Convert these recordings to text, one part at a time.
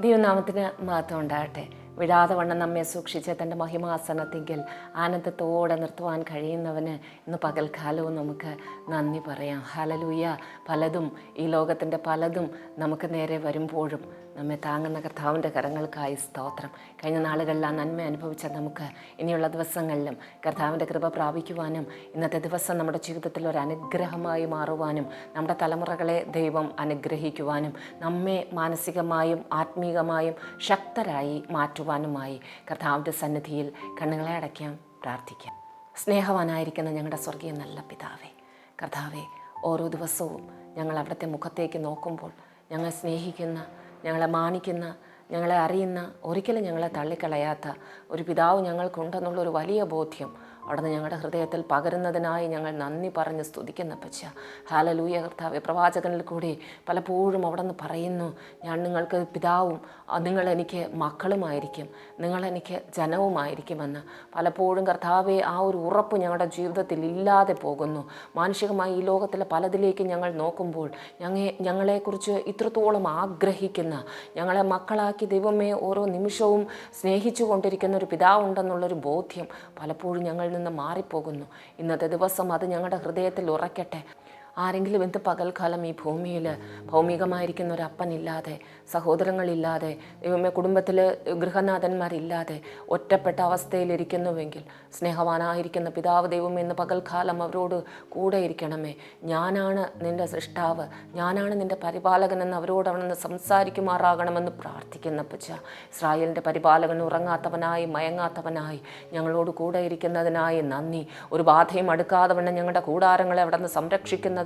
ദൈവനാമത്തിന് മഹത്വം ഉണ്ടാകട്ടെ. വിടാതെ വണ്ണം നമ്മെ സൂക്ഷിച്ച് തന്റെ മഹിമാസനത്തെങ്കിൽ ആനന്ദത്തോടെ നിർത്തുവാൻ കഴിയുന്നവന് ഇന്ന് പകൽക്കാലവും നമുക്ക് നന്ദി പറയാം. ഹലലൂയ പലതും ഈ ലോകത്തിന്റെ പലതും നമുക്ക് നേരെ വരുമ്പോഴും നമ്മെ താങ്ങുന്ന കർത്താവിന്റെ കരങ്ങൾക്കായി സ്തോത്രം. കഴിഞ്ഞ നാളുകളിൽ ആ നന്മ അനുഭവിച്ച നമുക്ക് ഇനിയുള്ള ദിവസങ്ങളിലും കർത്താവിന്റെ കൃപ പ്രാപിക്കുവാനും ഇന്നത്തെ ദിവസം നമ്മുടെ ജീവിതത്തിൽ ഒരു അനുഗ്രഹമായി മാറുവാനും നമ്മുടെ തലമുറകളെ ദൈവം അനുഗ്രഹിക്കുവാനും നമ്മെ മാനസികമായും ആത്മീകമായും ശക്തരായി മാറ്റുവാനുമായി കർത്താവിന്റെ സന്നിധിയിൽ കണ്ണുകളെ അടയ്ക്കാം പ്രാർത്ഥിക്കാം. സ്നേഹവാനായിരിക്കുന്ന ഞങ്ങളുടെ സ്വർഗീയ നല്ല പിതാവേ കർത്താവെ ഓരോ ദിവസവും ഞങ്ങൾ അവിടുത്തെ മുഖത്തേക്ക് നോക്കുമ്പോൾ ഞങ്ങൾ സ്നേഹിക്കുന്ന ഞങ്ങളെ മാനിക്കുന്ന ഞങ്ങളെ അറിയുന്ന ഒരിക്കലും ഞങ്ങളെ തള്ളിക്കളയാത്ത ഒരു പിതാവ് ഞങ്ങൾക്കുണ്ടെന്നുള്ളൊരു വലിയ ബോധ്യം അവിടുന്ന് ഞങ്ങളുടെ ഹൃദയത്തിൽ പകരുന്നതിനായി ഞങ്ങൾ നന്ദി പറഞ്ഞ് സ്തുതിക്കുന്ന പച്ച ഹാലലൂയ കർത്താവ്. പ്രവാചകനിൽ കൂടി പലപ്പോഴും അവിടെ നിന്ന് പറയുന്നു ഞാൻ നിങ്ങൾക്ക് പിതാവും നിങ്ങൾ എനിക്ക് മക്കളുമായിരിക്കും നിങ്ങളെനിക്ക് ജനവുമായിരിക്കുമെന്ന്. പലപ്പോഴും കർത്താവെ ആ ഒരു ഉറപ്പ് ഞങ്ങളുടെ ജീവിതത്തിൽ ഇല്ലാതെ പോകുന്നു. മാനുഷികമായി ഈ ലോകത്തിലെ പലതിലേക്ക് ഞങ്ങൾ നോക്കുമ്പോൾ ഞങ്ങ ഞങ്ങളെക്കുറിച്ച് ഇത്രത്തോളം ആഗ്രഹിക്കുന്ന ഞങ്ങളെ മക്കളാക്കി ദൈവമേ ഓരോ നിമിഷവും സ്നേഹിച്ചു കൊണ്ടിരിക്കുന്ന ഒരു പിതാവുണ്ടെന്നുള്ളൊരു ബോധ്യം പലപ്പോഴും ഞങ്ങളിൽ നിന്ന് മാറിപ്പോകുന്നു. ഇന്നത്തെ ദിവസം അത് ഞങ്ങളുടെ ഹൃദയത്തിൽ ഉറയ്ക്കട്ടെ ആരെങ്കിലും എന്ത് പകൽക്കാലം ഈ ഭൂമിയിൽ ഭൗമികമായിരിക്കുന്ന ഒരു അപ്പനില്ലാതെ സഹോദരങ്ങളില്ലാതെ ദൈവമേ കുടുംബത്തിൽ ഗൃഹനാഥന്മാരില്ലാതെ ഒറ്റപ്പെട്ട അവസ്ഥയിലിരിക്കുന്നുവെങ്കിൽ സ്നേഹവാനായിരിക്കുന്ന പിതാവ് ദൈവമേ ഇന്ന് പകൽക്കാലം അവരോട് കൂടെ ഇരിക്കണമേ ഞാനാണ് നിന്റെ സൃഷ്ടാവ്. ഞാനാണ് നിന്റെ പരിപാലകൻ എന്ന് അവരോട് അവനെന്ന് സംസാരിക്കുമാറാകണമെന്ന് പ്രാർത്ഥിക്കുന്ന പച്ച ഇസ്രായേലിന്റെ പരിപാലകൻ ഉറങ്ങാത്തവനായി മയങ്ങാത്തവനായി ഞങ്ങളോട് കൂടെ ഇരിക്കുന്നതിനായി നന്ദി. ഒരു ബാധയും അടുക്കാതെ വണ്ണം ഞങ്ങളുടെ കൂടാരങ്ങളെ അവിടെ നിന്ന്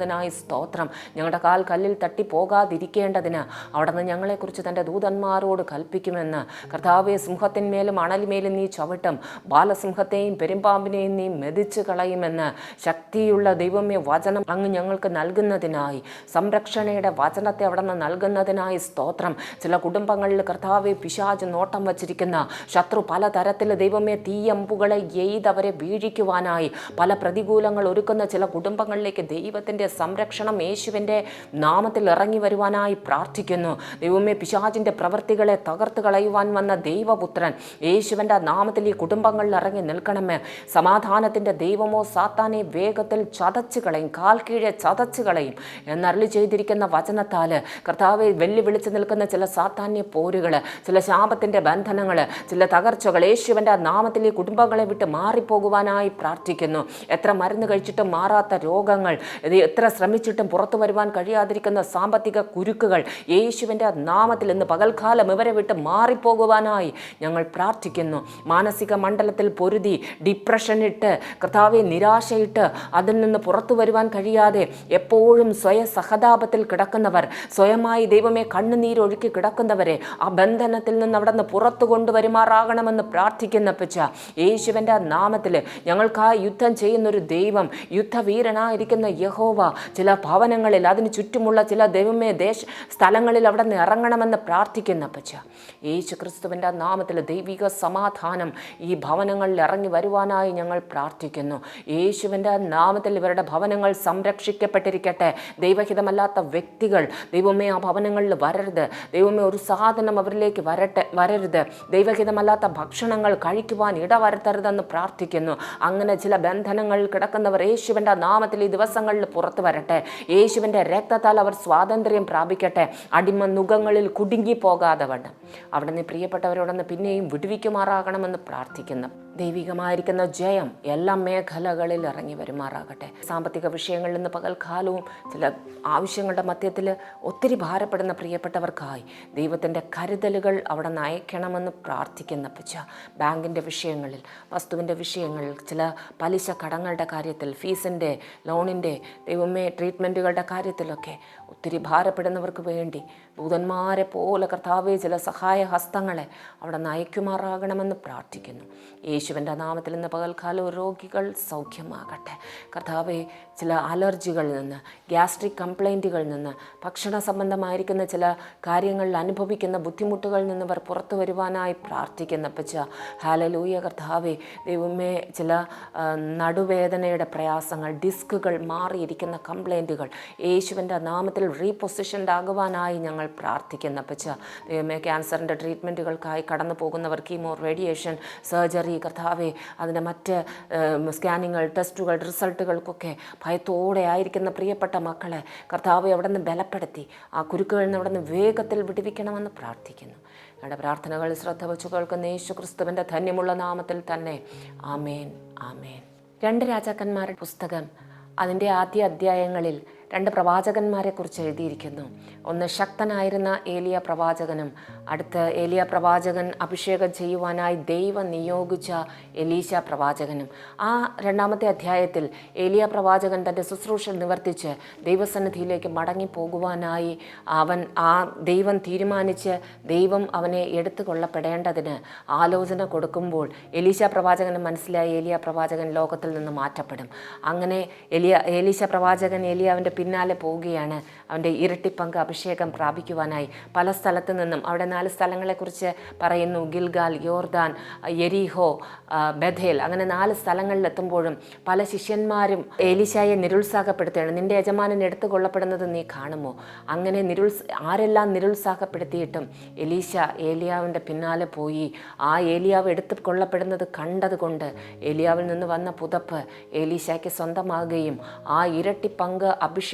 സംരക്ഷിക്കുന്നതിനായി സ്തോത്രം. ഞങ്ങളുടെ കാൽ കല്ലിൽ തട്ടി പോകാതിരിക്കേണ്ടതിന് അവിടെ നിന്ന് ഞങ്ങളെക്കുറിച്ച് തന്റെ ദൂതന്മാരോട് കൽപ്പിക്കുമെന്ന്. കർത്താവെ സിംഹത്തിന്മേലും അണലിമേലും നീ ചവിട്ടും. ബാലസിംഹത്തെയും പെരുമ്പാമ്പിനെയും നീ മെതിച്ചു കളയുമെന്ന്. ശക്തിയുള്ള ദൈവമേ വചനം അങ്ങ് ഞങ്ങൾക്ക് നൽകുന്നതിനായി. സംരക്ഷണയുടെ വചനത്തെ അവിടെ നിന്ന് നൽകുന്നതിനായി സ്തോത്രം. ചില കുടുംബങ്ങളിൽ കർത്താവെ പിശാജ് നോട്ടം വച്ചിരിക്കുന്ന ശത്രു പലതരത്തിൽ ദൈവമേ തീയമ്പുകളെ എയ്തവരെ വീഴിക്കുവാനായി. പല പ്രതികൂലങ്ങൾ ഒരുക്കുന്ന ചില കുടുംബങ്ങളിലേക്ക് ദൈവത്തിന്റെ സംരക്ഷണം യേശുവിന്റെ നാമത്തിൽ ഇറങ്ങി വരുവാനായി പ്രാർത്ഥിക്കുന്നു. ദൈവമേ പിശാചിന്റെ പ്രവൃത്തികളെ തകർത്ത് കളയുവാൻ വന്ന ദൈവപുത്രൻ യേശുവിന്റെ നാമത്തിൽ ഈ കുടുംബങ്ങളിൽ ഇറങ്ങി നിൽക്കണമേ. സമാധാനത്തിന്റെ ദൈവമോ സാത്താനെ വേഗത്തിൽ ചതച്ച് കളയും കാൽ കീഴെ ചതച്ച് കളയും എന്നരളി ചെയ്തിരിക്കുന്ന വചനത്താൽ കർത്താവ് വെല്ലുവിളിച്ച് നിൽക്കുന്ന ചില സാത്താന്യ പോരുകൾ ചില ശാപത്തിന്റെ ബന്ധനങ്ങൾ ചില തകർച്ചകൾ യേശുവിന്റെ നാമത്തിൽ ഈ കുടുംബങ്ങളെ വിട്ട് മാറിപ്പോകുവാനായി പ്രാർത്ഥിക്കുന്നു. എത്ര മരുന്ന് കഴിച്ചിട്ടും മാറാത്ത രോഗങ്ങൾ ഇത് എത്ര ശ്രമിച്ചിട്ടും പുറത്തു വരുവാൻ കഴിയാതിരിക്കുന്ന സാമ്പത്തിക കുരുക്കുകൾ യേശുവിന്റെ നാമത്തിൽ ഇന്ന് പകൽക്കാലം ഇവരെ വിട്ട് മാറിപ്പോകുവാനായി ഞങ്ങൾ പ്രാർത്ഥിക്കുന്നു. മാനസിക മണ്ഡലത്തിൽ പൊരുതി ഡിപ്രഷൻ ഇട്ട് കർത്താവെ നിരാശയിട്ട് അതിൽ നിന്ന് പുറത്തു വരുവാൻ കഴിയാതെ എപ്പോഴും സ്വയ സഹതാപത്തിൽ കിടക്കുന്നവർ സ്വയമായി ദൈവമേ കണ്ണുനീരൊഴുക്കി കിടക്കുന്നവരെ ആ ബന്ധനത്തിൽ നിന്ന് അവിടെ നിന്ന് പുറത്തു കൊണ്ടുവരുമാറാകണമെന്ന് പ്രാർത്ഥിക്കുന്ന പച്ച യേശുവിന്റെ നാമത്തിൽ ഞങ്ങൾക്കായി യുദ്ധം ചെയ്യുന്നൊരു ദൈവം യുദ്ധവീരനായിരിക്കുന്ന യഹോവ ചില ഭവനങ്ങളിൽ അതിന് ചുറ്റുമുള്ള ചില ദൈവമേ ദേശ സ്ഥലങ്ങളിൽ അവിടെ നിന്ന് ഇറങ്ങണമെന്ന് പ്രാർത്ഥിക്കുന്ന പച്ച യേശു ക്രിസ്തുവിന്റെ നാമത്തിൽ ദൈവിക സമാധാനം ഈ ഭവനങ്ങളിൽ ഇറങ്ങി വരുവാനായി ഞങ്ങൾ പ്രാർത്ഥിക്കുന്നു. യേശുവിന്റെ നാമത്തിൽ ഇവരുടെ ഭവനങ്ങൾ സംരക്ഷിക്കപ്പെട്ടിരിക്കട്ടെ. ദൈവഹിതമല്ലാത്ത വ്യക്തികൾ ദൈവമേ ആ ഭവനങ്ങളിൽ വരരുത്. ദൈവമേ ഒരു സാധനം അവരിലേക്ക് വരട്ടെ വരരുത്. ദൈവഹിതമല്ലാത്ത ഭക്ഷണങ്ങൾ കഴിക്കുവാൻ ഇടവരുത്തരുതെന്ന് പ്രാർത്ഥിക്കുന്നു. അങ്ങനെ ചില ബന്ധനങ്ങളിൽ കിടക്കുന്നവർ യേശുവിന്റെ നാമത്തിൽ ഈ ദിവസങ്ങളിൽ പുറത്തു വരട്ടെ. യേശുവിന്റെ രക്തത്താൽ അവർ സ്വാതന്ത്ര്യം പ്രാപിക്കട്ടെ. അടിമ നുഖങ്ങളിൽ കുടുങ്ങി പോകാതെ അവിടെ നിന്ന് പ്രിയപ്പെട്ടവരോടൊന്ന് പിന്നെയും വിടുവിക്കുമാറാകണമെന്ന് പ്രാർത്ഥിക്കുന്നു. ദൈവികമായിരിക്കുന്ന ജയം എല്ലാ മേഖലകളിൽ ഇറങ്ങി വരുമാറാകട്ടെ. സാമ്പത്തിക വിഷയങ്ങളിൽ നിന്ന് പകൽക്കാലവും ചില ആവശ്യങ്ങളുടെ മധ്യത്തിൽ ഒത്തിരി ഭാരപ്പെടുന്ന പ്രിയപ്പെട്ടവർക്കായി ദൈവത്തിന്റെ കരുതലുകൾ അവിടെ നയിക്കണമെന്ന് പ്രാർത്ഥിക്കുന്ന പച്ച ബാങ്കിന്റെ വിഷയങ്ങളിൽ വസ്തുവിന്റെ വിഷയങ്ങളിൽ ചില പലിശ കടങ്ങളുടെ കാര്യത്തിൽ ഫീസിന്റെ ലോണിന്റെ ദൈവമേ ട്രീറ്റ്മെന്റുകളുടെ കാര്യത്തിലൊക്കെ ഒത്തിരി ഭാരപ്പെടുന്നവർക്ക് വേണ്ടി ദൂതന്മാരെ പോലെ കർത്താവെ ചില സഹായ ഹസ്തങ്ങളെ അവിടെ നയിക്കുമാറാകണമെന്ന് പ്രാർത്ഥിക്കുന്നു. യേശുവിന്റെ നാമത്തിൽ ഇന്ന് പകൽക്കാലം രോഗികൾ സൗഖ്യമാകട്ടെ. കർത്താവെ ചില അലർജികളിൽ നിന്ന് ഗ്യാസ്ട്രിക് കംപ്ലൈന്റുകളിൽ നിന്ന് ഭക്ഷണ സംബന്ധമായിരിക്കുന്ന ചില കാര്യങ്ങളിൽ അനുഭവിക്കുന്ന ബുദ്ധിമുട്ടുകളിൽ നിന്ന് അവർ പുറത്തു വരുവാനായി പ്രാർത്ഥിക്കുന്ന പച്ച ഹാലലൂയ കർത്താവെ ദൈവമേ ചില നടുവേദനയുടെ പ്രയാസങ്ങൾ ഡിസ്കുകൾ മാറിയിരിക്കുന്ന വന്നിരിക്കുന്ന കംപ്ലൈന്റുകൾ യേശുവിന്റെ നാമത്തിൽ റീപൊസിഷൻഡ് ആകുവാനായി ഞങ്ങൾ പ്രാർത്ഥിക്കുന്ന പച്ച ദൈവമേ ക്യാൻസറിന്റെ ട്രീറ്റ്മെന്റുകൾക്കായി കടന്നു പോകുന്നവർ കീമോ റേഡിയേഷൻ സർജറി കർത്താവെ അതിന്റെ മറ്റ് സ്കാനിങ്ങൾ ടെസ്റ്റുകൾ റിസൾട്ടുകൾക്കൊക്കെ ഭയത്തോടെ ആയിരിക്കുന്ന പ്രിയപ്പെട്ട മക്കളെ കർത്താവെ അവിടെ നിന്ന് ബലപ്പെടുത്തി ആ കുരുക്കുകളിൽ നിന്ന് അവിടെ നിന്ന് വേഗത്തിൽ വിടുവിക്കണമെന്ന് പ്രാർത്ഥിക്കുന്നു. ഞങ്ങളുടെ പ്രാർത്ഥനകൾ ശ്രദ്ധ വെച്ചു കേൾക്കുന്ന യേശു ക്രിസ്തുവിന്റെ ധന്യമുള്ള നാമത്തിൽ തന്നെ. ആമേൻ ആമേൻ. രണ്ട് രാജാക്കന്മാരുടെ പുസ്തകം അതിന്റെ ആദ്യ അധ്യായങ്ങളിൽ രണ്ട് പ്രവാചകന്മാരെക്കുറിച്ച് എഴുതിയിരിക്കുന്നു. ഒന്ന് ശക്തനായിരുന്ന ഏലിയ പ്രവാചകനും അടുത്ത് ഏലിയ പ്രവാചകൻ അഭിഷേകം ചെയ്യുവാനായി ദൈവം നിയോഗിച്ച എലീശ പ്രവാചകനും. ആ രണ്ടാമത്തെ അധ്യായത്തിൽ ഏലിയ പ്രവാചകൻ തന്റെ ശുശ്രൂഷ നിവർത്തിച്ച് ദൈവസന്നിധിയിലേക്ക് മടങ്ങി പോകുവാനായി അവൻ ആ ദൈവം തീരുമാനിച്ച് ദൈവം അവനെ എടുത്തു കൊള്ളപ്പെടേണ്ടതിന് ആലോചന കൊടുക്കുമ്പോൾ എലീശ പ്രവാചകന് മനസ്സിലായി ഏലിയ പ്രവാചകൻ ലോകത്തിൽ നിന്ന് മാറ്റപ്പെടും. അങ്ങനെ എലിയ ഏലീശ പ്രവാചകൻ ഏലിയാവിന്റെ പിന്നാലെ പോവുകയാണ്. അവന്റെ ഇരട്ടി പങ്ക് അഭിഷേകം പ്രാപിക്കുവാനായി. പല സ്ഥലത്തു നിന്നും അവിടെ നാല് സ്ഥലങ്ങളെക്കുറിച്ച് പറയുന്നു. ഗിൽഗാൽ യോർദാൻ എരിഹോ ബഥേൽ. അങ്ങനെ നാല് സ്ഥലങ്ങളിലെത്തുമ്പോഴും പല ശിഷ്യന്മാരും ഏലിശായെ നിരുത്സാഹപ്പെടുത്തുകയാണ്. നിന്റെ യജമാനൻ എടുത്തു കൊള്ളപ്പെടുന്നത് നീ കാണുമോ? അങ്ങനെ നിരുത്സ ആരെല്ലാം നിരുത്സാഹപ്പെടുത്തിയിട്ടും എലീശ ഏലിയാവിന്റെ പിന്നാലെ പോയി. ആ ഏലിയാവ് എടുത്തു കൊള്ളപ്പെടുന്നത് കണ്ടതുകൊണ്ട് ഏലിയാവിൽ നിന്ന് വന്ന പുതപ്പ് ഏലീശയ്ക്ക് സ്വന്തമാകുകയും ആ ഇരട്ടി പങ്ക് അഭിഷേകത്തോടു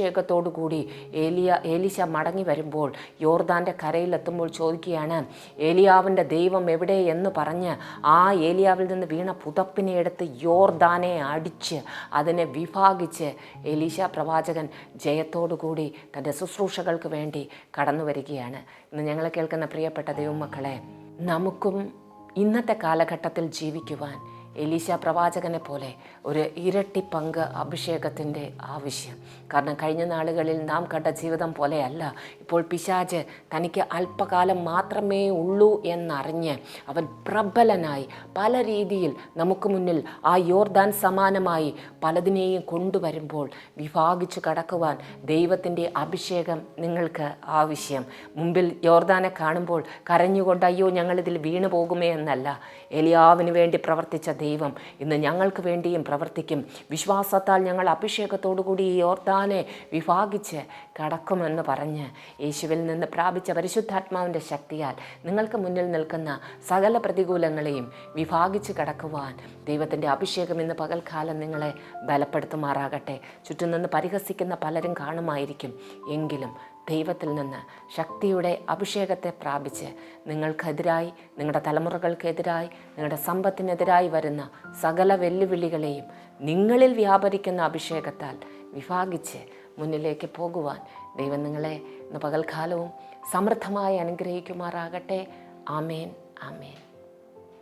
കൂടി ഏലിയ ഏലിശ മടങ്ങി വരുമ്പോൾ യോർദാന്റെ കരയിലെത്തുമ്പോൾ ചോദിക്കുകയാണ് ഏലിയാവിന്റെ ദൈവം എവിടെ? എന്ന് പറഞ്ഞ് ആ ഏലിയാവിൽ നിന്ന് വീണ പുതപ്പിനെ എടുത്ത് യോർദാനെ അടിച്ച് അതിനെ വിഭാഗിച്ച് ഏലീശ പ്രവാചകൻ ജയത്തോടുകൂടി തന്റെ ശുശ്രൂഷകൾക്ക് വേണ്ടി കടന്നു വരികയാണ്. ഇന്ന് ഞങ്ങൾ കേൾക്കുന്ന പ്രിയപ്പെട്ട ദൈവമക്കളെ നമുക്കും ഇന്നത്തെ കാലഘട്ടത്തിൽ ജീവിക്കുവാൻ എലീശ പ്രവാചകനെ പോലെ ഒരു ഇരട്ടി പങ്ക് അഭിഷേകത്തിന്റെ ആവശ്യം. കാരണം കഴിഞ്ഞ നാളുകളിൽ നാം കണ്ട ജീവിതം പോലെയല്ല. ഇപ്പോൾ പിശാജ് തനിക്ക് അല്പകാലം മാത്രമേ ഉള്ളൂ എന്നറിഞ്ഞ് അവൻ പ്രബലനായി പല രീതിയിൽ നമുക്ക് മുന്നിൽ ആ യോർദാൻ സമാനമായി പലതിനെയും കൊണ്ടുവരുമ്പോൾ വിഭാഗിച്ചു കടക്കുവാൻ ദൈവത്തിന്റെ അഭിഷേകം നിങ്ങൾക്ക് ആവശ്യം. മുമ്പിൽ യോർദാനെ കാണുമ്പോൾ കരഞ്ഞുകൊണ്ട് അയ്യോ ഞങ്ങളിതിൽ വീണു പോകുമേ എന്നല്ല. എലിയാവിന് വേണ്ടി പ്രവർത്തിച്ച ദൈവം. ഇന്ന് ഞങ്ങൾക്ക് വേണ്ടിയും പ്രവർത്തിക്കും. വിശ്വാസത്താൽ ഞങ്ങൾ അഭിഷേകത്തോടുകൂടി ഈ ഓർത്താനെ വിഭാഗിച്ച് കടക്കുമെന്ന് പറഞ്ഞ് യേശുവിൽ നിന്ന് പ്രാപിച്ച പരിശുദ്ധാത്മാവിന്റെ ശക്തിയാൽ നിങ്ങൾക്ക് മുന്നിൽ നിൽക്കുന്ന സകല പ്രതികൂലങ്ങളെയും വിഭാഗിച്ച് കടക്കുവാൻ ദൈവത്തിന്റെ അഭിഷേകം ഇന്ന് പകൽക്കാലം നിങ്ങളെ ബലപ്പെടുത്തുമാറാകട്ടെ. ചുറ്റും നിന്ന് പരിഹസിക്കുന്ന പലരും കാണുമായിരിക്കും. എങ്കിലും ദൈവത്തിൽ നിന്ന് ശക്തിയുടെ അഭിഷേകത്തെ പ്രാപിച്ച് നിങ്ങൾക്കെതിരായി നിങ്ങളുടെ തലമുറകൾക്കെതിരായി നിങ്ങളുടെ സമ്പത്തിനെതിരായി വരുന്ന സകല വെല്ലുവിളികളെയും നിങ്ങളിൽ വ്യാപരിക്കുന്ന അഭിഷേകത്താൽ വിഭാഗിച്ച് മുന്നിലേക്ക് പോകുവാൻ ദൈവം നിങ്ങളെ ഇന്ന് പകൽക്കാലവും സമൃദ്ധമായി അനുഗ്രഹിക്കുമാറാകട്ടെ. ആമേൻ. ആമേൻ.